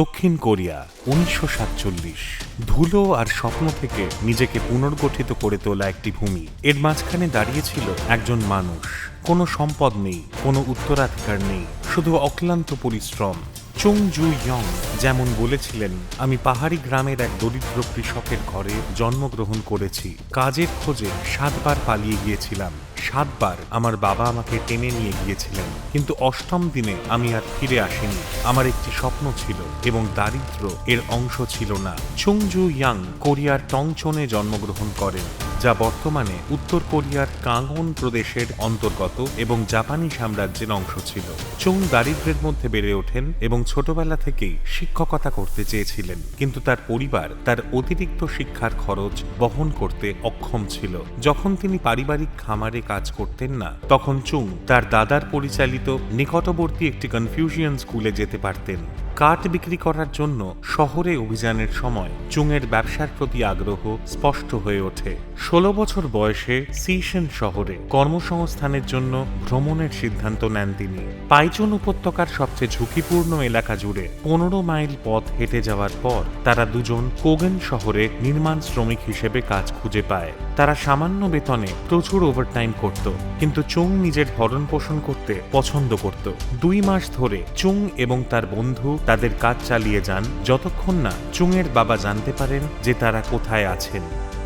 দক্ষিণ কোরিয়া, উনিশশো সাতচল্লিশ। ধুলো আর স্বপ্ন থেকে নিজেকে পুনর্গঠিত করে তোলা একটি ভূমি। এর মাঝখানে দাঁড়িয়েছিল একজন মানুষ। কোনো সম্পদ নেই, কোনো উত্তরাধিকার নেই, শুধু অক্লান্ত পরিশ্রম। চুং জু ইয়ং যেমন বলেছিলেন, আমি পাহাড়ি গ্রামের এক দরিদ্র কৃষকের ঘরে জন্মগ্রহণ করেছি। কাজের খোঁজে সাতবার পালিয়ে গিয়েছিলাম। সাতবার আমার বাবা আমাকে টেনে নিয়ে গিয়েছিলেন। কিন্তু অষ্টম দিনে আমি আর ফিরে আসিনি। আমার একটি স্বপ্ন ছিল এবং দারিদ্র এর অংশ ছিল না। চুংজু ইয়াং কোরিয়ার টংচনে জন্মগ্রহণ করেন, যা বর্তমানে উত্তর কোরিয়ার কাঙ্গন প্রদেশের অন্তর্গত এবং জাপানি সাম্রাজ্যের অংশ ছিল। চুং দারিদ্র্যের মধ্যে বেড়ে ওঠেন এবং ছোটবেলা থেকেই শিক্ষকতা করতে চেয়েছিলেন, কিন্তু তার পরিবার তার অতিরিক্ত শিক্ষার খরচ বহন করতে অক্ষম ছিল। যখন তিনি পারিবারিক খামারে কাজ করতেন না। তখন চুং, তার দাদার পরিচালিত নিকটবর্তী একটি কনফিউশিয়ান স্কুলে যেতে পারতেন। কাঠ বিক্রি করার জন্য শহরে অভিযানের সময় চুংয়ের ব্যবসার প্রতি আগ্রহ স্পষ্ট হয়ে ওঠে। ষোলো বছর বয়সে সিশন শহরে কর্মসংস্থানের জন্য ভ্রমণের সিদ্ধান্ত নেন তিনি। পাইচুন উপত্যকার সবচেয়ে ঝুঁকিপূর্ণ এলাকা জুড়ে পনেরো মাইল পথ হেঁটে যাওয়ার পর তারা দুজন কোগেন শহরে নির্মাণ শ্রমিক হিসেবে কাজ খুঁজে পায়। তারা সামান্য বেতনে প্রচুর ওভারটাইম করত, কিন্তু চুং নিজের ভরণ পোষণ করতে পছন্দ করত। দুই মাস ধরে চুং এবং তার বন্ধু তাদের কাজ চালিয়ে যান, যতক্ষণ না চুংয়ের বাবা জানতে পারেন যে তারা কোথায় আছেন।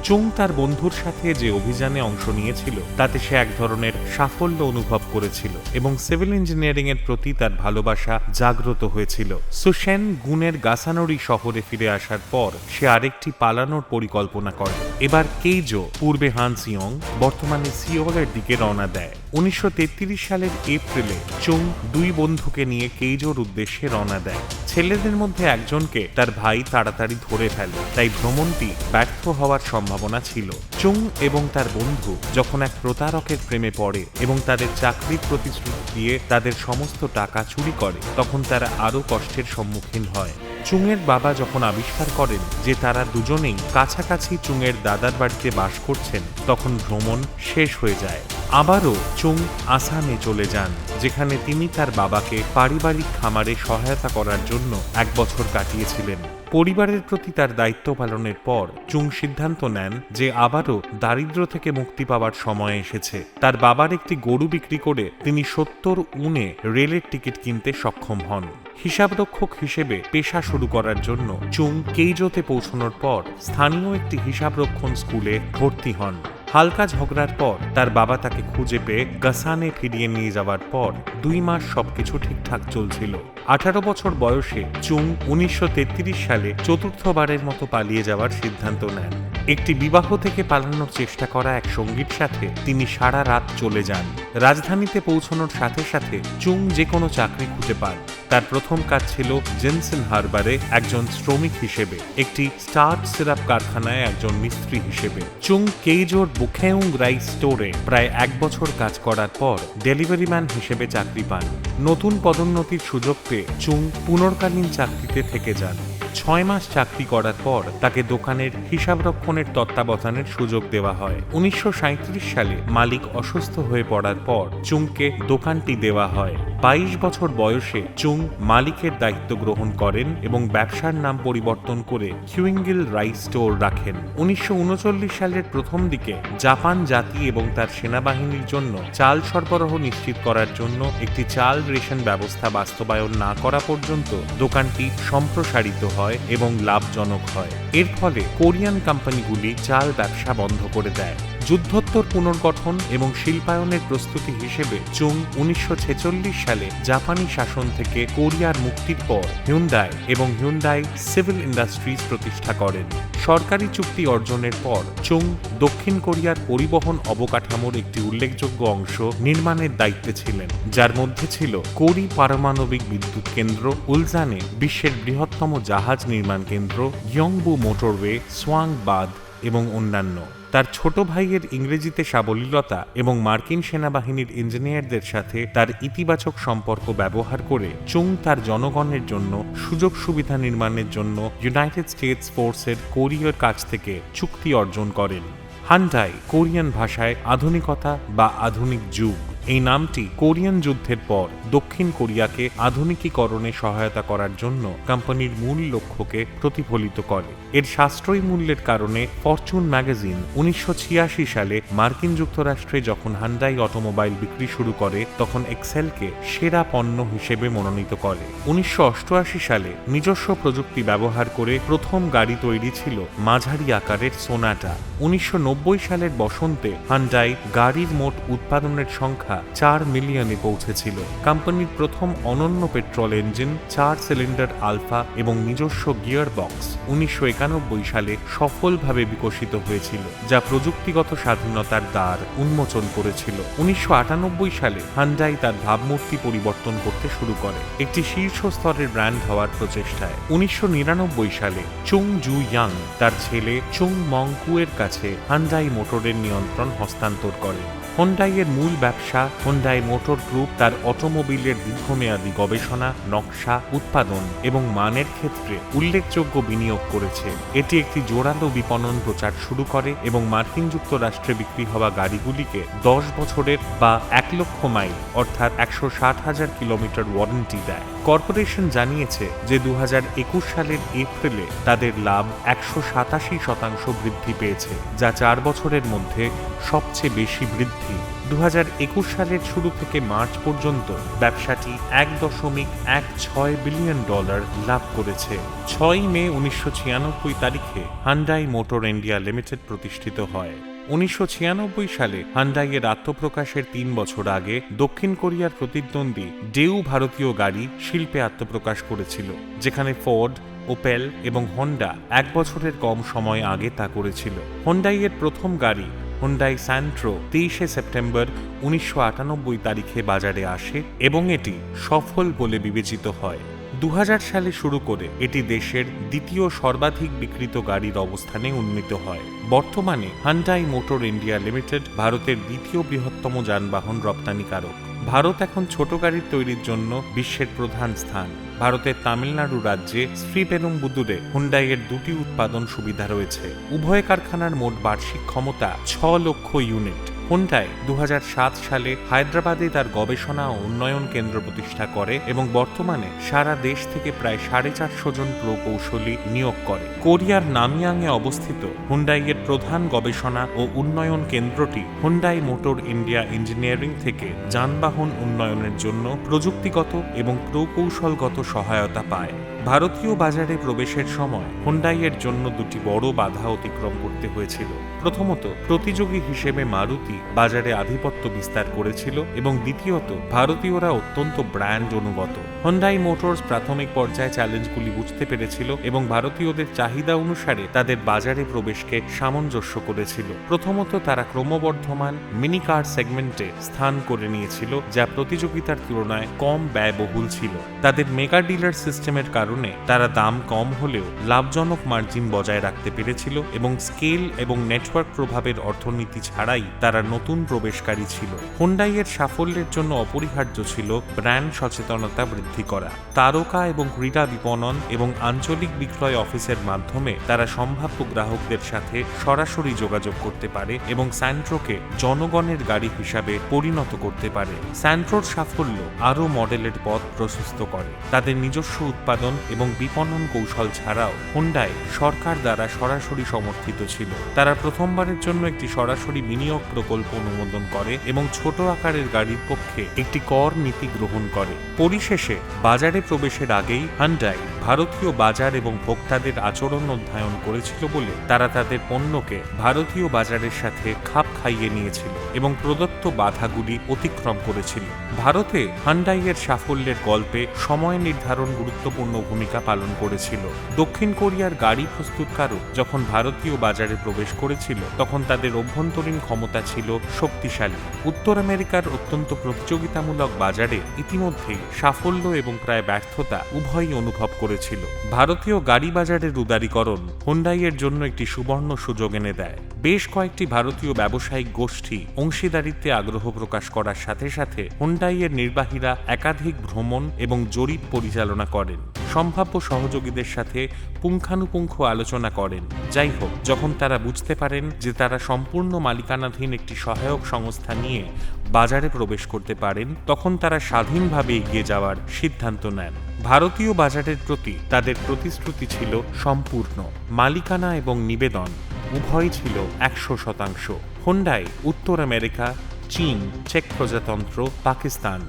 চুং তার বন্ধুর সাথে যে অভিযানে অংশ নিয়েছিল, তাতে সে এক ধরনের সাফল্য অনুভব করেছিল এবং সিভিল ইঞ্জিনিয়ারিং এর প্রতি তার ভালোবাসা জাগ্রত হয়েছিল। সুশেন গুণের গাসানোরি শহরে ফিরে আসার পর সে আরেকটি পালানোর পরিকল্পনা করে। এবার কেইজো পূর্বে হান হানসিয়ং বর্তমানে সিওলের দিকে রওনা দেয়। উনিশশো তেত্রিশ সালের এপ্রিলে চুং দুই বন্ধুকে নিয়ে কেইজোর উদ্দেশ্যে রওনা দেয়। ছেলেদের মধ্যে একজনকে তার ভাই তাড়াতাড়ি ধরে ফেলে, তাই ভ্রমণটি ব্যর্থ হওয়ার সম্ভাবনা ছিল। চুং এবং তার বন্ধু যখন এক প্রতারকের প্রেমে পড়ে এবং তাদের চাকরির প্রতিশ্রুতি দিয়ে তাদের সমস্ত টাকা চুরি করে, তখন তারা আরও কষ্টের সম্মুখীন হয়। চুংয়ের বাবা যখন আবিষ্কার করেন যে তারা দুজনেই কাছাকাছি চুংয়ের দাদার বাড়িতে বাস করছেন, তখন ভ্রমণ শেষ হয়ে যায়। আবারও চুং আসামে চলে যান, যেখানে তিনি তার বাবাকে পারিবারিক খামারে সহায়তা করার জন্য এক বছর কাটিয়েছিলেন। পরিবারের প্রতি তার দায়িত্ব পালনের পর চুং সিদ্ধান্ত নেন যে আবারও দারিদ্র থেকে মুক্তি পাওয়ার সময় এসেছে। তার বাবার একটি গরু বিক্রি করে তিনি সত্তর উনে রেলের টিকিট কিনতে সক্ষম হন। হিসাবরক্ষক হিসেবে পেশা শুরু করার জন্য চুং কেইজোতে পৌঁছানোর পর স্থানীয় একটি হিসাবরক্ষণ স্কুলে ভর্তি হন। হালকা ঝগড়ার পর তার বাবা তাকে খুঁজে পেয়ে গাসানে ফিরিয়ে নিয়ে যাওয়ার পর দুই মাস সবকিছু ঠিকঠাক চলছিল। আঠারো বছর বয়সে চুং উনিশশো তেত্রিশ সালে চতুর্থবারের মতো পালিয়ে যাওয়ার সিদ্ধান্ত নেন। একটি বিবাহ থেকে পালানোর চেষ্টা করা এক সঙ্গীর সাথে তিনি সারা রাত চলে যান। রাজধানীতে পৌঁছানোর সাথে সাথে চুং যে কোনো চাকরি খুঁজে পান। তার প্রথম কাজ ছিল জেনসেন হারবারে একজন শ্রমিক হিসেবে, একটি স্টার্ট সিরাপ কারখানায় একজন মিস্ত্রি হিসেবে। চুং কেইজোর বুখেউং রাইস স্টোরে প্রায় এক বছর কাজ করার পর ডেলিভারি ম্যান হিসেবে চাকরি পান। নতুন পদোন্নতির সুযোগ পেয়ে চুং পুনর্কালীন চাকরিতে থেকে যান। ছয় মাস চাকরি করার পর তাকে দোকানের হিসাবরক্ষণের তত্ত্বাবধানের সুযোগ দেওয়া হয়। উনিশশো সাঁইত্রিশ সালে মালিক অসুস্থ হয়ে পড়ার পর চুমকে দোকানটি দেওয়া হয়। বাইশ বছর বয়সে চুং মালিকের দায়িত্ব গ্রহণ করেন এবং ব্যবসার নাম পরিবর্তন করে কিউইঙ্গিল রাইস স্টোর রাখেন। উনিশশো উনচল্লিশ সালের প্রথম দিকে জাপান জাতি এবং তার সেনাবাহিনীর জন্য চাল সরবরাহ নিশ্চিত করার জন্য একটি চাল রেশন ব্যবস্থা বাস্তবায়ন না করা পর্যন্ত দোকানটি সম্প্রসারিত হয় এবং লাভজনক হয়। এর ফলে কোরিয়ান কোম্পানিগুলি চাল ব্যবসা বন্ধ করে দেয়। যুদ্ধোত্তর পুনর্গঠন এবং শিল্পায়নের প্রস্তুতি হিসেবে চুং উনিশশো ছেচল্লিশ সালে জাপানি শাসন থেকে কোরিয়ার মুক্তির পর হিউন্ডাই এবং হিউন্ডাই সিভিল ইন্ডাস্ট্রিজ প্রতিষ্ঠা করেন। সরকারি চুক্তি অর্জনের পর চুং দক্ষিণ কোরিয়ার পরিবহন অবকাঠামোর একটি উল্লেখযোগ্য অংশ নির্মাণের দায়িত্বে ছিলেন, যার মধ্যে ছিল কোরি পারমাণবিক বিদ্যুৎ কেন্দ্র, উলজানে বিশ্বের বৃহত্তম জাহাজ নির্মাণ কেন্দ্র, ইয়ংবু মোটরওয়ে সোয়াং বাঁধ এবং অন্যান্য। তার ছোট ভাইয়ের ইংরেজিতে সাবলীলতা এবং মার্কিন সেনাবাহিনীর ইঞ্জিনিয়ারদের সাথে তার ইতিবাচক সম্পর্ক ব্যবহার করে চুং তার জনগণের জন্য, সুযোগ সুবিধা নির্মাণের জন্য ইউনাইটেড স্টেটস ফোর্সের কোরিয়র কাছ থেকে চুক্তি অর্জন করেন। হান্ডাই কোরিয়ান ভাষায় আধুনিকতা বা আধুনিক যুগ। এই নামটি কোরিয়ান যুদ্ধের পর দক্ষিণ কোরিয়াকে আধুনিকীকরণে সহায়তা করার জন্য কোম্পানির মূল লক্ষ্যকে প্রতিফলিত করে। এর সাশ্রয়ী মূল্যের কারণে ফরচুন ম্যাগাজিন উনিশশো সালে মার্কিন যুক্তরাষ্ট্রে যখন হান্ডাই অটোমোবাইল বিক্রি শুরু করে, তখন এক্সেলকে সেরা পণ্য হিসেবে মনোনীত করে। উনিশশো অষ্টআশি সালে নিজস্ব প্রযুক্তি ব্যবহার করে প্রথম গাড়ি তৈরি ছিল মাঝারি আকারের সোনাটা। উনিশশো নব্বই সালের বসন্তে হান্ডাই গাড়ির মোট উৎপাদনের সংখ্যা চার মিলিয়নে পৌঁছেছিল। কোম্পানির প্রথম অনন্য পেট্রোল ইঞ্জিন, চার সিলিন্ডার আলফা এবং নিজস্ব গিয়ার বক্স উনিশশো একানব্বই সালে সফলভাবে বিকশিত হয়েছিল, যা প্রযুক্তিগত স্বাধীনতার দ্বার উন্মোচন করেছিল। উনিশশো আটানব্বই সালে হান্ডাই তার ভাবমূর্তি পরিবর্তন করতে শুরু করে, একটি শীর্ষ স্তরের ব্র্যান্ড হওয়ার প্রচেষ্টায়। উনিশশো নিরানব্বই সালে চুং জু ইয়াং তার ছেলে চুং মংকুয়ের কাছে হান্ডাই মোটরের নিয়ন্ত্রণ হস্তান্তর করে। হোন্ডাইয়ের মূল ব্যবসা হোন্ডাই মোটর গ্রুপ তার অটোমোবিলের দীর্ঘমেয়াদী গবেষণা, নকশা, উৎপাদন এবং মানের ক্ষেত্রে উল্লেখযোগ্য বিনিয়োগ করেছে। এটি একটি জোরালো বিপণন প্রচার শুরু করে এবং মার্কিন যুক্তরাষ্ট্রে বিক্রি হওয়া গাড়িগুলিকে দশ বছরের বা এক লক্ষ মাইল, অর্থাৎ একশো ষাট হাজার কিলোমিটার ওয়ারেন্টি দেয়। কর্পোরেশন জানিয়েছে যে দু হাজার একুশ সালের এপ্রিলে তাদের লাভ একশো সাতাশি শতাংশ বৃদ্ধি পেয়েছে, যা চার বছরের মধ্যে সবচেয়ে বেশি বৃদ্ধি। দু হাজার একুশ সালের শুরু থেকে মার্চ পর্যন্ত ব্যবসাটি এক দশমিক এক ছয় বিলিয়ন ডলার লাভ করেছে। ছয় মে উনিশশো ছিয়ানব্বই তারিখে হান্ডাই মোটর ইন্ডিয়া লিমিটেড প্রতিষ্ঠিত হয়। উনিশশো ছিয়ানব্বই সালে হান্ডাইয়ের আত্মপ্রকাশের তিন বছর আগে দক্ষিণ কোরিয়ার প্রতিদ্বন্দ্বী ডেউ ভারতীয় গাড়ি শিল্পে আত্মপ্রকাশ করেছিল, যেখানে ফোর্ড, ওপেল এবং হন্ডা এক বছরের কম সময় আগে তা করেছিল। হন্ডাইয়ের প্রথম গাড়ি, হুন্ডাই স্যান্ট্রো, তেইশে সেপ্টেম্বর উনিশশো আটানব্বই তারিখে বাজারে আসে এবং এটি সফল বলে বিবেচিত হয়। দু হাজার সালে শুরু করে এটি দেশের দ্বিতীয় সর্বাধিক বিক্রিত গাড়ির অবস্থানে উন্নীত হয়। বর্তমানে হান্ডাই মোটর ইন্ডিয়া লিমিটেড ভারতের দ্বিতীয় বৃহত্তম যানবাহন রপ্তানিকারক। ভারত এখন ছোট গাড়ির তৈরির জন্য বিশ্বের প্রধান স্থান। ভারতের তামিলনাড়ু রাজ্যে শ্রীপেরুম্বুদুরে হুন্ডাইয়ের দুটি উৎপাদন সুবিধা রয়েছে। উভয় কারখানার মোট বার্ষিক ক্ষমতা ছ লক্ষ ইউনিট। হুন্ডাই দু সালে হায়দ্রাবাদে তার গবেষণা ও উন্নয়ন কেন্দ্র প্রতিষ্ঠা করে এবং বর্তমানে সারা দেশ থেকে প্রায় সাড়ে চারশো জন প্রকৌশলী নিয়োগ করে। কোরিয়ার নামিয়াংয়ে অবস্থিত হুন্ডাইয়ের প্রধান গবেষণা ও উন্নয়ন কেন্দ্রটি হুন্ডাই মোটর ইন্ডিয়া ইঞ্জিনিয়ারিং থেকে যানবাহন উন্নয়নের জন্য প্রযুক্তিগত এবং প্রকৌশলগত সহায়তা পায়। ভারতীয় বাজারে প্রবেশের সময় হুন্ডাইয়ের জন্য দুটি বড় বাধা অতিক্রম করতে হয়েছিল। প্রথমত, প্রতিযোগী হিসেবে মারুতি বাজারে আধিপত্য বিস্তার করেছিল এবং দ্বিতীয়ত, ভারতীয়রা অত্যন্ত ব্র্যান্ড অনুগত। হন্ডাই মোটরস প্রাথমিক পর্যায়ে চ্যালেঞ্জগুলি বুঝতে পেরেছিল এবং ভারতীয়দের চাহিদা অনুসারে তাদের বাজারে প্রবেশকে সামঞ্জস্য করেছিল। প্রথমত, তারা ক্রমবর্ধমান মিনি কার সেগমেন্টে স্থান করে নিয়েছিল, যা প্রতিযোগিতার তুলনায় কম ব্যয়বহুল ছিল। তাদের মেগা ডিলার সিস্টেমের কারণে তারা দাম কম হলেও লাভজনক মার্জিন বজায় রাখতে পেরেছিল এবং স্কেল এবং নেটওয়ার্ক প্রভাবের অর্থনীতি ছাড়াই তারা নতুন প্রবেশকারী ছিল। হোন্ডাইয়ের সাফল্যের জন্য অপরিহার্য ছিল ব্র্যান্ড সচেতনতা বৃদ্ধি করা। তারকা এবং ক্রীড়া বিপণন এবং আঞ্চলিক বিক্রয় অফিসের মাধ্যমে তারা সম্ভাব্য গ্রাহকদের সাথে সরাসরি যোগাযোগ করতে পারে এবং স্যান্ট্রোকে জনগণের গাড়ি হিসাবে পরিণত করতে পারে। স্যান্ট্রোর সাফল্য আরও মডেলের পথ প্রশস্ত করে। তাদের নিজস্ব উৎপাদন এবং বিপণন কৌশল ছাড়াও হুন্ডাই সরকার দ্বারা সরাসরি সমর্থিত ছিল। তারা প্রথমবারের জন্য একটি সরাসরি বিনিয়োগ প্রকল্প অনুমোদন করে এবং ছোট আকারের গাড়ির পক্ষে একটি কর নীতি গ্রহণ করে। পরিশেষে, বাজারে প্রবেশের আগেই হান্ডাই ভারতীয় বাজার এবং ভোক্তাদের আচরণ অধ্যয়ন করেছিল বলে তারা তাদের পণ্যকে ভারতীয় বাজারের সাথে খাপ খাইয়ে নিয়েছিল এবং প্রদত্ত বাধাগুলি অতিক্রম করেছিল। ভারতে হান্ডাইয়ের সাফল্যের গল্পে সময় নির্ধারণ গুরুত্বপূর্ণ ভূমিকা পালন করেছিল। দক্ষিণ কোরিয়ার গাড়ি প্রস্তুতকারক যখন ভারতীয় বাজারে প্রবেশ করেছিল, তখন তাদের অভ্যন্তরীণ ক্ষমতা ছিল শক্তিশালী। উত্তর আমেরিকার অত্যন্ত প্রতিযোগিতামূলক বাজারে ইতিমধ্যেই সাফল্য এবং প্রায় ব্যর্থতা উভয়ই অনুভব করেছিল। ভারতীয় গাড়ি বাজারের উদারীকরণ হুন্ডাইয়ের জন্য একটি সুবর্ণ সুযোগ এনে দেয়। বেশ কয়েকটি ভারতীয় ব্যবসায়িক গোষ্ঠী অংশীদারিত্বে আগ্রহ প্রকাশ করার সাথে সাথে হুন্ডাইয়ের নির্বাহীরা একাধিক ভ্রমণ এবং জরিপ পরিচালনা করেন। সম্ভাব্য সহযোগীদের সাথে পুঙ্খানুপুঙ্খ আলোচনা করেন। যাই হোক যখন তারা বুঝতে পারেন যে তারা সম্পূর্ণ মালিকানাধীন একটি সহায়ক সংস্থা নিয়ে বাজারে প্রবেশ করতে পারেন, তখন তারা স্বাধীনভাবে এগিয়ে যাওয়ার সিদ্ধান্ত নেন। ভারতীয় বাজারের প্রতি তাদের প্রতিশ্রুতি ছিল সম্পূর্ণ। মালিকানা এবং নিবেদন উভয়ই ছিল একশো শতাংশ। হোন্ডাই, উত্তর আমেরিকা, চীন, চেক প্রজাতন্ত্র, পাকিস্তান,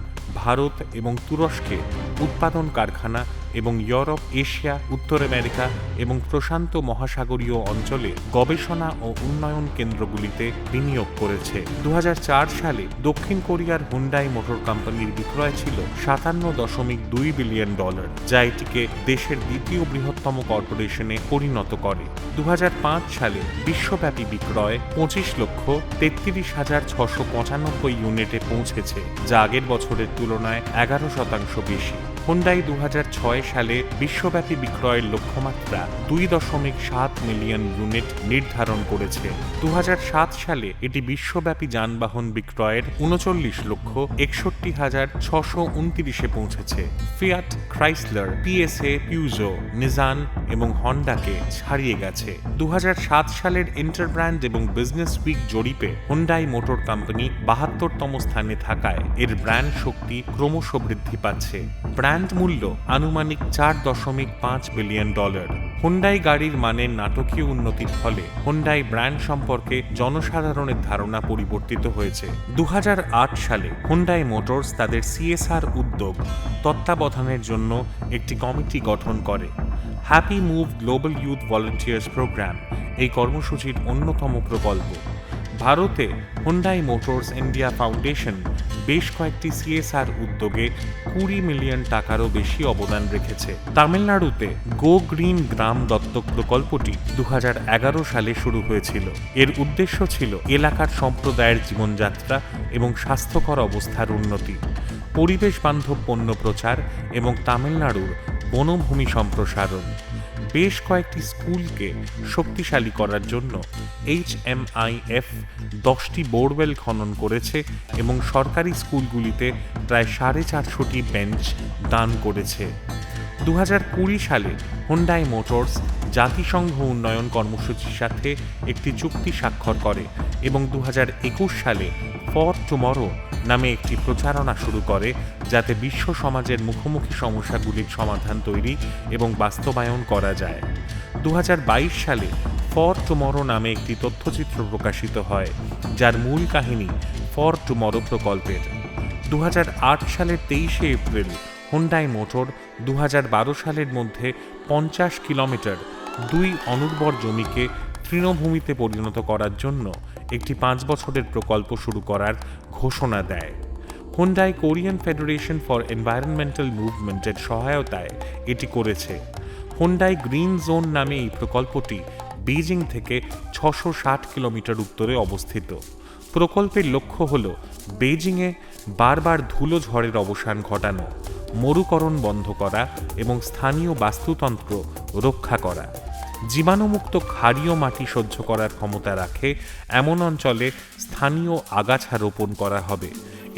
ভারত এবং তুরস্কে উৎপাদন কারখানা এবং ইউরোপ, এশিয়া, উত্তর আমেরিকা এবং প্রশান্ত মহাসাগরীয় অঞ্চলে গবেষণা ও উন্নয়ন কেন্দ্রগুলিতে বিনিয়োগ করেছে। দু হাজার চার সালে দক্ষিণ কোরিয়ার হুন্ডাই মোটর কোম্পানির বিক্রয় ছিল সাতান্ন দশমিক দুই বিলিয়ন ডলার, যা এটিকে দেশের দ্বিতীয় বৃহত্তম কর্পোরেশনে পরিণত করে। দু হাজার পাঁচ সালে বিশ্বব্যাপী বিক্রয় পঁচিশ লক্ষ তেত্রিশ হাজার ছশো পঁচানব্বই ইউনিটে পৌঁছেছে, যা আগের বছরের তুলনায় এগারো শতাংশ বেশি। হোন্ডাই দু সালে বিশ্বব্যাপী বিক্রয়ের লক্ষ্যমাত্রা দুই দশমিক সাত মিলিয়ন ইউনিট নির্ধারণ করেছে। দু হাজার সাত সালে এটি বিশ্বব্যাপী যানবাহন বিক্রয়ের উনচল্লিশ লক্ষ একষট্টি হাজার ছশো উনতিরিশে পৌঁছেছে। ফিয়াট ক্রাইসলার পিএসএ পিউজো নিজান এবং হন্ডাকে ছাড়িয়ে গেছে। দু হাজার সাত সালের ইন্টারব্র্যান্ড এবং বিজনেস উইক জরিপে হোন্ডাই মোটর কোম্পানি বাহাত্তরতম স্থানে থাকায় এর ব্র্যান্ড শক্তি ক্রমশ বৃদ্ধি পাচ্ছে। ব্র্যান্ড মূল্য আনুমানিক চার দশমিক পাঁচ বিলিয়ন ডলার হোন্ডাই গাড়ির মানের নাটকীয় উন্নতির ফলে হোন্ডাই ব্র্যান্ড সম্পর্কে জনসাধারণের ধারণা পরিবর্তিত হয়েছে। দু হাজার আট সালে হোন্ডাই মোটরস তাদের সিএসআর উদ্যোগ তত্ত্বাবধানের জন্য একটি কমিটি গঠন করে। Happy Move Global Youth Volunteers Programme এই কর্মসূচির অন্যতম প্রকল্প। ভারতে হোন্ডাই মোটরস ইন্ডিয়া ফাউন্ডেশন বেশ কয়েকটি সিএসআর উদ্যোগে কুড়ি মিলিয়ন টাকারও বেশি অবদান রেখেছে। তামিলনাড়ুতে গো গ্রিন গ্রাম দত্তক প্রকল্পটি দু হাজার এগারো সালে শুরু হয়েছিল। এর উদ্দেশ্য ছিল এলাকার সম্প্রদায়ের জীবনযাত্রা এবং স্বাস্থ্যকর অবস্থার উন্নতি। পরিবেশ বান্ধব পণ্য প্রচার এবং তামিলনাড়ুর বনভূমি সম্প্রসারণ। বেশ কয়েকটি স্কুলকে শক্তিশালী করার জন্য এইচ এম আই এফ দশটি বোরওয়েল খনন করেছে এবং সরকারি স্কুলগুলিতে প্রায় সাড়ে চারশোটি বেঞ্চ দান করেছে। দু সালে হোন্ডাই মোটরস জাতিসংঘ উন্নয়ন কর্মসূচির সাথে একটি চুক্তি স্বাক্ষর করে এবং দু হাজার একুশ সালে ফর টুমরো নামে একটি প্রচারণা শুরু করে, যাতে বিশ্ব সমাজের মুখোমুখি সমস্যাগুলির সমাধান তৈরি এবং বাস্তবায়ন করা যায়। দু হাজার বাইশ সালে ফর টুমরো নামে একটি তথ্যচিত্র প্রকাশিত হয়, যার মূল কাহিনী ফর টুমরো প্রকল্পের। দু হাজার আট সালের তেইশে এপ্রিল, হুন্ডাই মোটর দু হাজার বারো সালের মধ্যে পঞ্চাশ কিলোমিটার দুই অনুর্বর জমিকে তৃণভূমিতে পরিণত করার জন্য একটি পাঁচ বছরের প্রকল্প শুরু করার ঘোষণা দেয়। Hyundai Korean Federation for Environmental মুভমেন্টের সহায়তায় এটি করেছে। হোন্ডাই গ্রিন জোন নামে এই প্রকল্পটি বেজিং থেকে ছশো ষাট কিলোমিটার উত্তরে অবস্থিত। প্রকল্পের লক্ষ্য হল বেজিংয়ে বারবার ধুলো ঝড়ের অবসান ঘটানো, মরুকরণ বন্ধ করা এবং স্থানীয় বাস্তুতন্ত্র রক্ষা করা। জীবাণুমুক্ত ক্ষারীয় মাটি সহ্য করার ক্ষমতা রাখে এমন অঞ্চলে স্থানীয় আগাছা রোপণ করা হবে।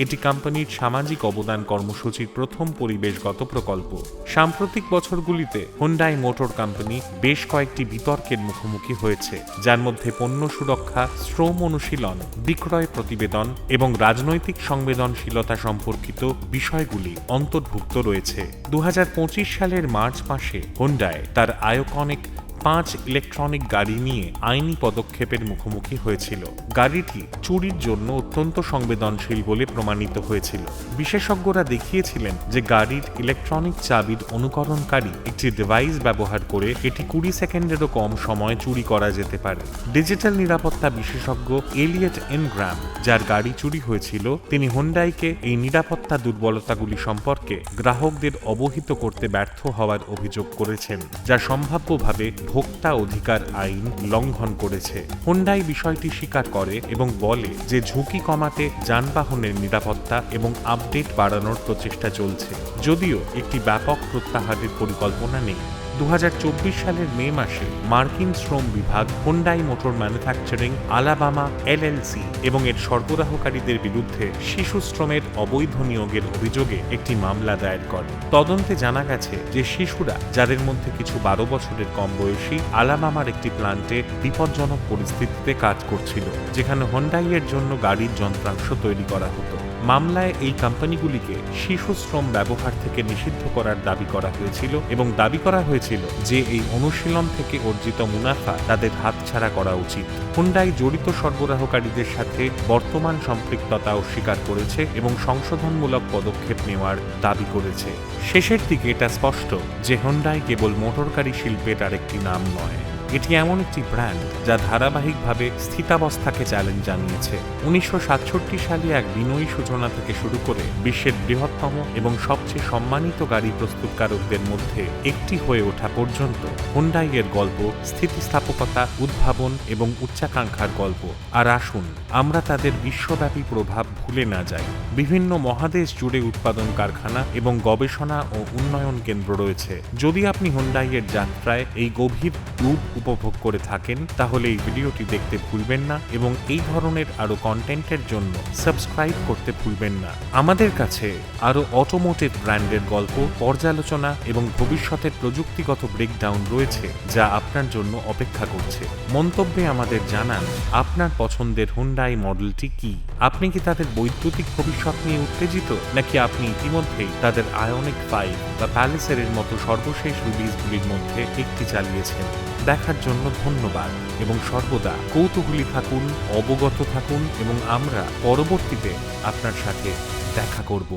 এটি কোম্পানির সামাজিক অবদান কর্মসূচির প্রথম পরিবেশগত প্রকল্প। সাম্প্রতিক বছরগুলিতে হুন্ডাই মোটর কোম্পানি বেশ কয়েকটি বিতর্কের মুখোমুখি হয়েছে, যার মধ্যে পণ্য সুরক্ষা, শ্রম অনুশীলন, বিক্রয় প্রতিবেদন এবং রাজনৈতিক সংবেদনশীলতা সম্পর্কিত বিষয়গুলি অন্তর্ভুক্ত রয়েছে। দু হাজার পঁচিশ সালের মার্চ মাসে হুন্ডায় তার আয়োকনিক পাঁচ ইলেকট্রনিক গাড়ি নিয়ে আইনি পদক্ষেপের মুখোমুখি হয়েছিল। গাড়িটি চুরির জন্য অত্যন্ত সংবেদনশীল বলে প্রমাণিত হয়েছিল। বিশেষজ্ঞরা দেখিয়েছিলেন যে গাড়ির ইলেকট্রনিক চাবির অনুকরণকারী একটি ডিভাইস ব্যবহার করে এটি কুড়ি সেকেন্ডেরও কম সময় চুরি করা যেতে পারে। ডিজিটাল নিরাপত্তা বিশেষজ্ঞ এলিয়েট এনগ্রাম, যার গাড়ি চুরি হয়েছিল, তিনি হোন্ডাইকে এই নিরাপত্তা দুর্বলতাগুলি সম্পর্কে গ্রাহকদের অবহিত করতে ব্যর্থ হওয়ার অভিযোগ করেছেন, যা সম্ভাব্যভাবে ভোক্তা অধিকার আইন লঙ্ঘন করেছে। হোন্ডাই বিষয়টি স্বীকার করে এবং বলে যে ঝুঁকি কমাতে যানবাহনের নিরাপত্তা এবং আপডেট বাড়ানোর প্রচেষ্টা চলছে। যদিও একটি ব্যাপক প্রত্যাহারের পরিকল্পনা নেই। দু হাজার চব্বিশ সালের মে মাসে মার্কিন শ্রম বিভাগ Hyundai Motor Manufacturing Alabama LLC এবং এর সরবরাহকারীদের বিরুদ্ধে শিশু শ্রমের অবৈধ নিয়োগের অভিযোগে একটি মামলা দায়ের করে। তদন্তে জানা গেছে যে শিশুরা, যাদের মধ্যে কিছু বারো বছরের কম বয়সী, আলাবামার একটি প্লান্টে বিপজ্জনক পরিস্থিতিতে কাজ করছিল, যেখানে হোন্ডাইয়ের জন্য গাড়ির যন্ত্রাংশ তৈরি করা হতো। মামলায় এই কোম্পানিগুলিকে শিশু শ্রম ব্যবহার থেকে নিষিদ্ধ করার দাবি করা হয়েছিল এবং দাবি করা হয়েছিল যে এই অনুশীলন থেকে অর্জিত মুনাফা তাদের হাতছাড়া করা উচিত। হুন্ডাই জড়িত সরবরাহকারীদের সাথে বর্তমান সম্পৃক্ততা অস্বীকার করেছে এবং সংশোধনমূলক পদক্ষেপ নেওয়ার দাবি করেছে। শেষের দিকে এটা স্পষ্ট যে হুন্ডাই কেবল মোটরগাড়ি শিল্পের আরেকটি নাম নয়। এটি এমন একটি ব্র্যান্ড যা ধারাবাহিকভাবে স্থিতাবস্থাকে চ্যালেঞ্জ জানিয়েছে। উনিশশো সাতষট্টি সালে এক বিনয়ী সূচনা থেকে শুরু করে বিশ্বের বৃহত্তম এবং সবচেয়ে সম্মানিত গাড়ি প্রস্তুতকারকদের মধ্যে একটি হয়ে ওঠা পর্যন্ত হুন্ডাইয়ের গল্প, স্থিতিস্থাপকতা, উদ্ভাবন এবং উচ্চাকাঙ্ক্ষার গল্প। আর আসুন, আমরা তাদের বিশ্বব্যাপী প্রভাব ভুলে না যাই। বিভিন্ন মহাদেশ জুড়ে উৎপাদন কারখানা এবং গবেষণা ও উন্নয়ন কেন্দ্র রয়েছে। যদি আপনি হুন্ডাইয়ের যাত্রায় এই গভীর রূপ উপভোগ করে থাকেন, তাহলে এই ভিডিওটি দেখতে ভুলবেন না এবং এই ধরনের আরও কন্টেন্টের জন্য সাবস্ক্রাইব করতে ভুলবেন না। আমাদের কাছে আরও অটোমোটিভ ব্র্যান্ডের গল্প, পর্যালোচনা এবং ভবিষ্যতের প্রযুক্তিগত ব্রেকডাউন রয়েছে, যা আপনার জন্য অপেক্ষা করছে। মন্তব্যে আমাদের জানান, আপনার পছন্দের হুন্ডাই মডেলটি কি? আপনি কি তাদের বৈদ্যুতিক ভবিষ্যৎ নিয়ে উত্তেজিত, নাকি আপনি ইতিমধ্যেই তাদের আয়নিক ফাইভ বা প্যালিসের মতো সর্বশেষ রিলিজগুলির মধ্যে একটি চালিয়েছেন? দেখার জন্য ধন্যবাদ এবং সর্বদা কৌতূহলী থাকুন, অবগত থাকুন এবং আমরা পরবর্তীতে আপনার সাথে দেখা করব।